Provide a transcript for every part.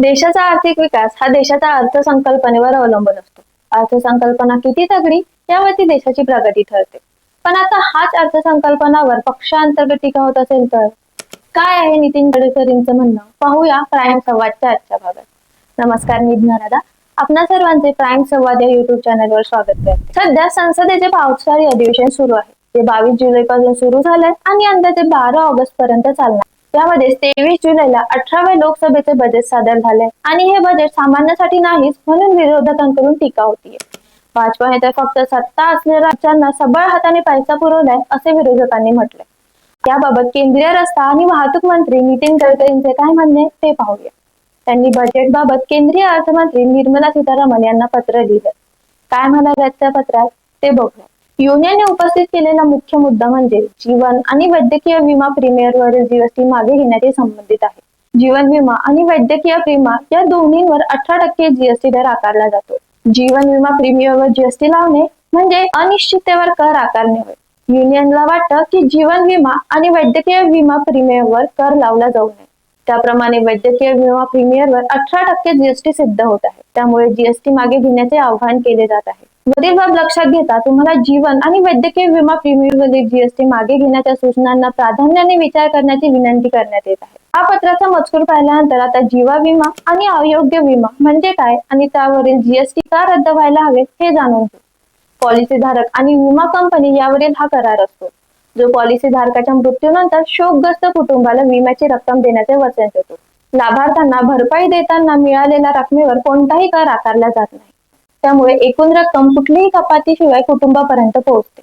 देशाचा आर्थिक विकास हा देशाच्या अर्थसंकल्पनेवर अवलंबून असतो. अर्थसंकल्पना किती तगडी यावरती देशाची प्रगती ठरते. पण आता हाच अर्थसंकल्पनावर पक्षांतर्गत टीका होत असेल तर? काय आहे नितीन गडकरींचं म्हणणं? पाहूया प्राईम संवादच्या आजच्या भागात. नमस्कार मी ज्ञानदा. आपणा सर्वांचे प्राईम संवाद या युट्यूब चॅनलवर स्वागत करते. सध्या संसदेचे पावसाळी अधिवेशन सुरू आहे. ते बावीस जुलै पासून सुरू झालंय आणि अंदाजे बारा ऑगस्ट पर्यंत चालणार. त्यामध्ये तेवीस जुलैला अठराव्या लोकसभेचे बजेट सादर झाले. आणि हे बजेट सामान्यासाठी नाहीच म्हणून विरोधकांकडून टीका होतीये. भाजपाने तर फक्त सत्ता असलेल्या राज्यांना सबळ हाताने पैसा पुरवलाय असे विरोधकांनी म्हटले याबाबत केंद्रीय रस्ता आणि वाहतूक मंत्री नितीन गडकरींचे काय म्हणणे ते पाहूया. त्यांनी बजेट बाबत केंद्रीय अर्थमंत्री निर्मला सीतारामन यांना पत्र लिहिलं. काय म्हणाले त्या पत्रात? ते बघूया. युनियनने उपस्थित केलेला मुख्य मुद्दा म्हणजे जीवन आणि वैद्यकीय विमा प्रीमियरवरील जीएसटी मागे घेण्याशी संबंधित आहे. जीवन विमा आणि वैद्यकीय विमा या दोन्हीवर अठरा टक्के जीएसटी दर आकारला जातो. जीवन विमा प्रीमियमवर जीएसटी लावणे म्हणजे अनिश्चिततेवर कर आकारणे होय. युनियनला वाटतं की जीवन विमा आणि वैद्यकीय विमा प्रीमियमवर कर लावला जाऊ नये. त्याप्रमाणे वैद्यकीय विमा प्रीमियरवर अठरा टक्के जीएसटी सिद्ध होत आहे. त्यामुळे जीएसटी मागे घेण्याचे आवाहन केले जात आहे. वरील बाब लक्षात घेता तुम्हाला जीवन आणि वैद्यकीय विमा प्रीमियमवरील जीएसटी मागे घेण्याच्या सूचनांना प्राधान्याने विचार करण्याची विनंती करण्यात येत आहे. हा पत्राचा मजकूर पाहिल्यानंतर आता जीवा विमा आणि अयोग्य विमा म्हणजे काय आणि त्यावरील जीएसटी का रद्द व्हायला हवे हे जाणून घेऊ पॉलिसी धारक आणि विमा कंपनी यावरील हा करार असतो. जो पॉलिसी धारकाच्या मृत्यूनंतर शोकग्रस्त कुटुंबाला विम्याची रक्कम देण्याचे वचन देतो. लाभार्थ्यांना भरपाई देताना मिळालेल्या रकमेवर कोणताही कर आकारला जात नाही. त्यामुळे एकूण रक्कम कुठलीही कपातीशिवाय कुटुंबापर्यंत पोहोचते.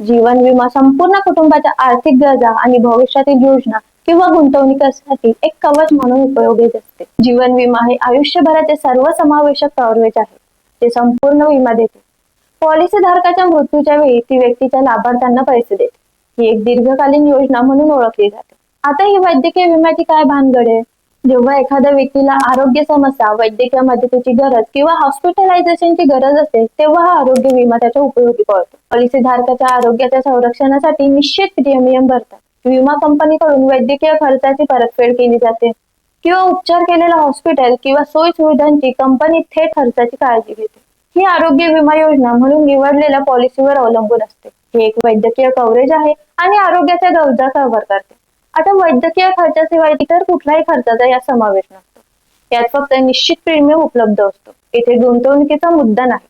जीवन विमा संपूर्ण कुटुंबाच्या आर्थिक गरजा आणि भविष्यातील योजना किंवा गुंतवणुकीसाठी एक कवच म्हणून उपयोगी असते. जीवन विमा हे आयुष्यभराचे सर्वसमावेशक कव्हरेज आहे. ते संपूर्ण विमा देते. पॉलिसी धारकाच्या मृत्यूच्या वेळी ती व्यक्तीच्या लाभार्थ्यांना पैसे देते. ही एक दीर्घकालीन योजना म्हणून ओळखली जाते. आता ही वैद्यकीय विम्याची काय भानगड आहे? जेव्हा एखाद्या व्यक्तीला आरोग्य समस्या वैद्यकीय मदतीची गरज किंवा हॉस्पिटलायझेशनची गरज असते तेव्हा हा आरोग्य विमा त्याच्या उपयोगी पडतो. पॉलिसी धारकाच्या आरोग्याच्या संरक्षणासाठी निश्चित प्रीमियम भरतात. विमा कंपनीकडून वैद्यकीय खर्चाची परतफेड केली जाते किंवा उपचार केलेल्या हॉस्पिटल किंवा सोयी सुविधांची कंपनी थेट खर्चाची काळजी घेते. ही आरोग्य विमा योजना म्हणून निवडलेल्या पॉलिसीवर अवलंबून असते. हे एक वैद्यकीय कव्हरेज आहे आणि आरोग्याच्या गरजा कव्हर करते. आता वैद्यकीय खर्चाशिवाय इतर कुठल्याही खर्चाचा यात समावेश नसतो. यात फक्त निश्चित प्रीमियम उपलब्ध असतो. येथे गुंतवणुकीचा मुद्दा नाही.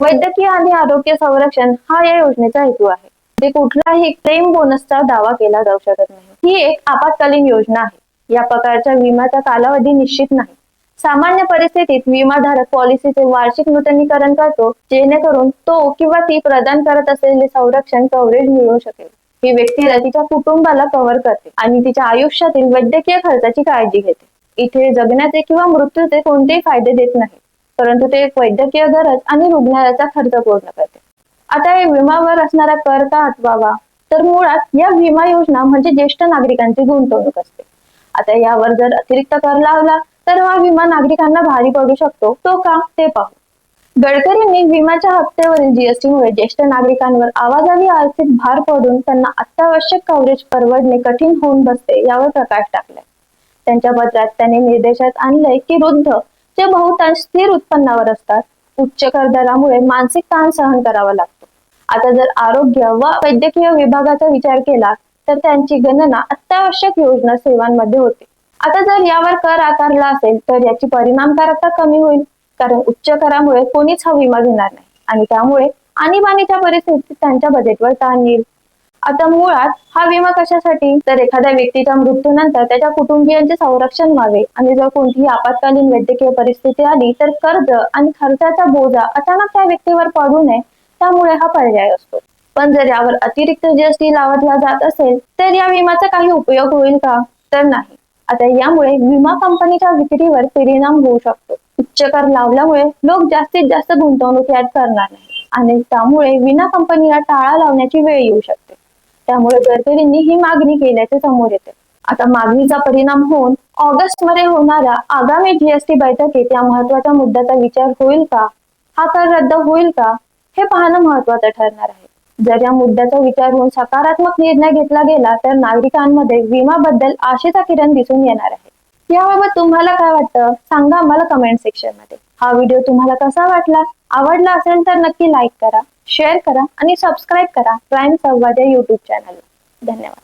वैद्यकीय आणि आरोग्य संरक्षण हा या योजनेचा हेतू आहे. ते कुठलाही क्लेम बोनसचा दावा केला जाऊ शकत नाही. ही एक आपत्कालीन योजना आहे. या प्रकारच्या विम्याचा कालावधी निश्चित नाही. सामान्य परिस्थितीत विमाधारक पॉलिसीचे वार्षिक नूतनीकरण करतो जेणेकरून तो किंवा ती प्रदान करत असलेले संरक्षण कव्हरेज मिळू शकेल. ही व्यक्तीला तिच्या कुटुंबाला कव्हर करते आणि तिच्या आयुष्यातील वैद्यकीय खर्चाची काळजी घेते. इथे जगण्याचे किंवा मृत्यूचे कोणतेही फायदे देत नाही परंतु ते एक वैद्यकीय गरज आणि रुग्णालयाचा खर्च पूर्ण करते. आता या विमावर असणारा कर का हटवावा? तर मुळात या विमा योजना म्हणजे ज्येष्ठ नागरिकांची गुंतवणूक असते. आता यावर जर अतिरिक्त कर लावला तर हा विमा नागरिकांना भारी पडू शकतो. तो का? ते पाहू. गडकरींनी विम्याच्या हप्त्यावरील जीएसटीमुळे ज्येष्ठ नागरिकांवर आवाजावी आर्थिक भार पडून त्यांना अत्यावश्यक कव्हरेज परवडणे कठीण होऊन बसते यावर प्रकाश टाकलाय. त्यांच्या पत्रात त्यांनी निर्देशात आणलंय की वृद्ध जे बहुतांश स्थिर उत्पन्नावर असतात उच्च करदरामुळे मानसिक ताण सहन करावा लागतो. आता जर आरोग्य व वैद्यकीय विभागाचा विचार केला तर त्यांची गणना अत्यावश्यक योजना सेवांमध्ये होते. आता जर यावर कर आकारला असेल तर याची परिणामकारकता कमी होईल. कारण उच्च करामुळे कोणीच हा विमा घेणार नाही. आणि त्यामुळे आणीबाणीच्या परिस्थितीत त्यांच्या बजेटवर ताण येईल. आता मुळात हा विमा कशासाठी? तर एखाद्या व्यक्तीच्या मृत्यूनंतर त्याच्या कुटुंबियांचे संरक्षण व्हावे आणि जर कोणतीही आपत्कालीन वैद्यकीय परिस्थिती आली तर कर्ज आणि खर्चाचा बोजा अचानक त्या व्यक्तीवर पडू नये त्यामुळे हा पर्याय असतो. पण जर यावर अतिरिक्त जीएसटी लावला जात असेल तर या विम्याचा काही उपयोग होईल का? तर नाही. आता यामुळे विमा कंपनीच्या विक्रीवर परिणाम होऊ शकतो. उच्च कर लावल्यामुळे लोक जास्तीत जास्त गुंतवणूक यात करणार नाही आणि त्यामुळे विना कंपनीला टाळा लावण्याची वेळ येऊ शकते. त्यामुळे गडकरींनी ही मागणी केल्याचे समोर येते. आता मागणीचा परिणाम होऊन ऑगस्टमध्ये होणाऱ्या आगामी जीएसटी बैठकीत या महत्त्वाच्या मुद्द्याचा विचार होईल का? हा कर रद्द होईल का? हे पाहणं महत्वाचं ठरणार आहे. जर या मुद्द्याचा विचार होऊन सकारात्मक निर्णय घेतला गेला तर नागरिकांमध्ये विमाबद्दल आशेचा किरण दिसून येणार आहे. याबाबत तुम्हाला काय वाटतं? सांगा आम्हाला कमेंट सेक्शनमध्ये. हा व्हिडिओ तुम्हाला कसा वाटला? आवडला असेल तर नक्की लाईक करा शेअर करा आणि सबस्क्राईब करा. प्राईम संवाद या युट्यूब चॅनलला धन्यवाद.